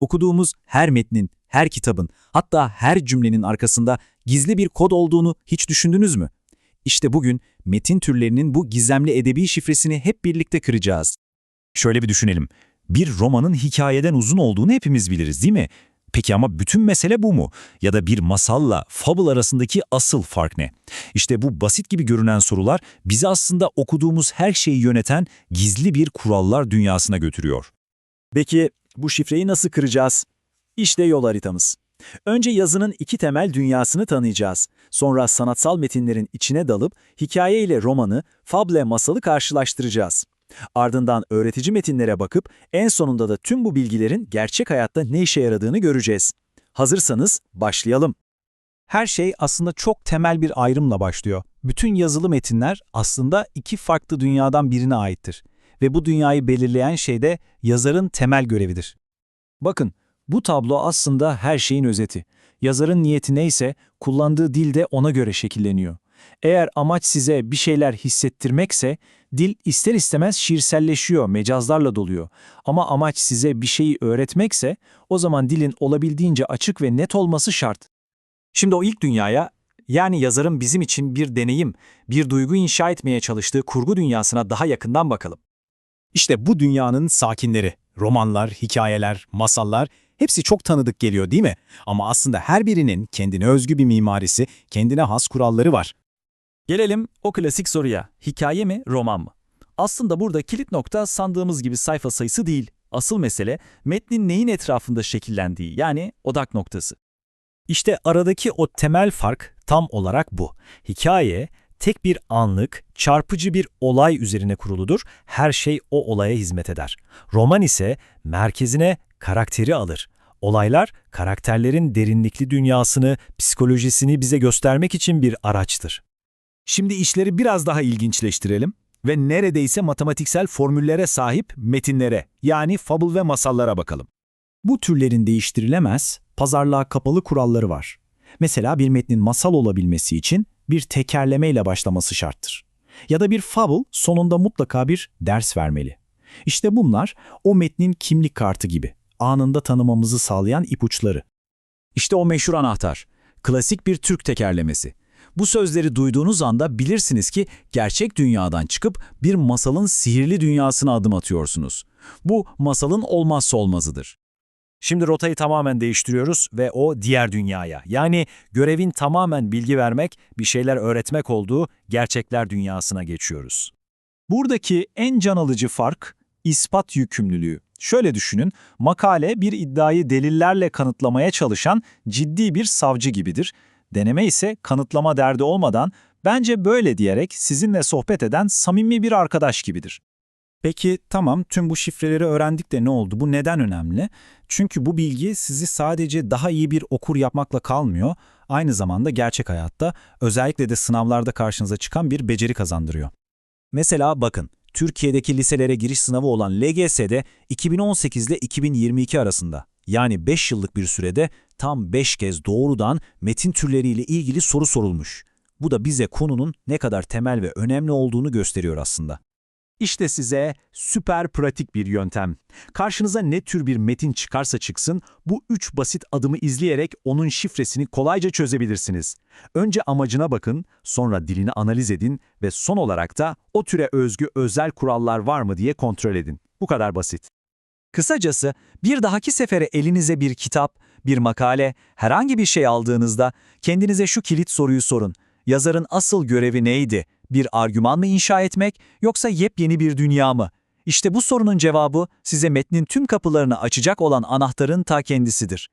Okuduğumuz her metnin, her kitabın, hatta her cümlenin arkasında gizli bir kod olduğunu hiç düşündünüz mü? İşte bugün metin türlerinin bu gizemli edebi şifresini hep birlikte kıracağız. Şöyle bir düşünelim. Bir romanın hikayeden uzun olduğunu hepimiz biliriz değil mi? Peki ama bütün mesele bu mu? Ya da bir masalla fable arasındaki asıl fark ne? İşte bu basit gibi görünen sorular bizi aslında okuduğumuz her şeyi yöneten gizli bir kurallar dünyasına götürüyor. Peki bu şifreyi nasıl kıracağız? İşte yol haritamız. Önce yazının iki temel dünyasını tanıyacağız. Sonra sanatsal metinlerin içine dalıp hikaye ile romanı, fable masalı karşılaştıracağız. Ardından öğretici metinlere bakıp en sonunda da tüm bu bilgilerin gerçek hayatta ne işe yaradığını göreceğiz. Hazırsanız başlayalım. Her şey aslında çok temel bir ayrımla başlıyor. Bütün yazılı metinler aslında iki farklı dünyadan birine aittir. Ve bu dünyayı belirleyen şey de yazarın temel görevidir. Bakın, bu tablo aslında her şeyin özeti. Yazarın niyeti neyse, kullandığı dil de ona göre şekilleniyor. Eğer amaç size bir şeyler hissettirmekse, dil ister istemez şiirselleşiyor, mecazlarla doluyor. Ama amaç size bir şeyi öğretmekse, o zaman dilin olabildiğince açık ve net olması şart. Şimdi o ilk dünyaya, yani yazarın bizim için bir deneyim, bir duygu inşa etmeye çalıştığı kurgu dünyasına daha yakından bakalım. İşte bu dünyanın sakinleri, romanlar, hikayeler, masallar hepsi çok tanıdık geliyor değil mi? Ama aslında her birinin kendine özgü bir mimarisi, kendine has kuralları var. Gelelim o klasik soruya. Hikaye mi, roman mı? Aslında burada kilit nokta sandığımız gibi sayfa sayısı değil. Asıl mesele metnin neyin etrafında şekillendiği yani odak noktası. İşte aradaki o temel fark tam olarak bu. Hikaye, tek bir anlık, çarpıcı bir olay üzerine kuruludur, her şey o olaya hizmet eder. Roman ise merkezine karakteri alır. Olaylar, karakterlerin derinlikli dünyasını, psikolojisini bize göstermek için bir araçtır. Şimdi işleri biraz daha ilginçleştirelim ve neredeyse matematiksel formüllere sahip metinlere, yani fable ve masallara bakalım. Bu türlerin değiştirilemez, pazarlığa kapalı kuralları var. Mesela bir metnin masal olabilmesi için bir tekerlemeyle başlaması şarttır. Ya da bir fable sonunda mutlaka bir ders vermeli. İşte bunlar o metnin kimlik kartı gibi, anında tanımamızı sağlayan ipuçları. İşte o meşhur anahtar. Klasik bir Türk tekerlemesi. Bu sözleri duyduğunuz anda bilirsiniz ki gerçek dünyadan çıkıp bir masalın sihirli dünyasına adım atıyorsunuz. Bu masalın olmazsa olmazıdır. Şimdi rotayı tamamen değiştiriyoruz ve o diğer dünyaya, yani görevin tamamen bilgi vermek, bir şeyler öğretmek olduğu gerçekler dünyasına geçiyoruz. Buradaki en can alıcı fark ispat yükümlülüğü. Şöyle düşünün, makale bir iddiayı delillerle kanıtlamaya çalışan ciddi bir savcı gibidir. Deneme ise kanıtlama derdi olmadan bence böyle diyerek sizinle sohbet eden samimi bir arkadaş gibidir. Peki tamam tüm bu şifreleri öğrendik de ne oldu? Bu neden önemli? Çünkü bu bilgi sizi sadece daha iyi bir okur yapmakla kalmıyor, aynı zamanda gerçek hayatta özellikle de sınavlarda karşınıza çıkan bir beceri kazandırıyor. Mesela bakın, Türkiye'deki liselere giriş sınavı olan LGS'de 2018 ile 2022 arasında yani 5 yıllık bir sürede tam 5 kez doğrudan metin türleriyle ilgili soru sorulmuş. Bu da bize konunun ne kadar temel ve önemli olduğunu gösteriyor aslında. İşte size süper pratik bir yöntem. Karşınıza ne tür bir metin çıkarsa çıksın, bu üç basit adımı izleyerek onun şifresini kolayca çözebilirsiniz. Önce amacına bakın, sonra dilini analiz edin ve son olarak da o türe özgü özel kurallar var mı diye kontrol edin. Bu kadar basit. Kısacası bir dahaki sefere elinize bir kitap, bir makale, herhangi bir şey aldığınızda kendinize şu kilit soruyu sorun. Yazarın asıl görevi neydi? Bir argüman mı inşa etmek yoksa yepyeni bir dünya mı? İşte bu sorunun cevabı size metnin tüm kapılarını açacak olan anahtarın ta kendisidir.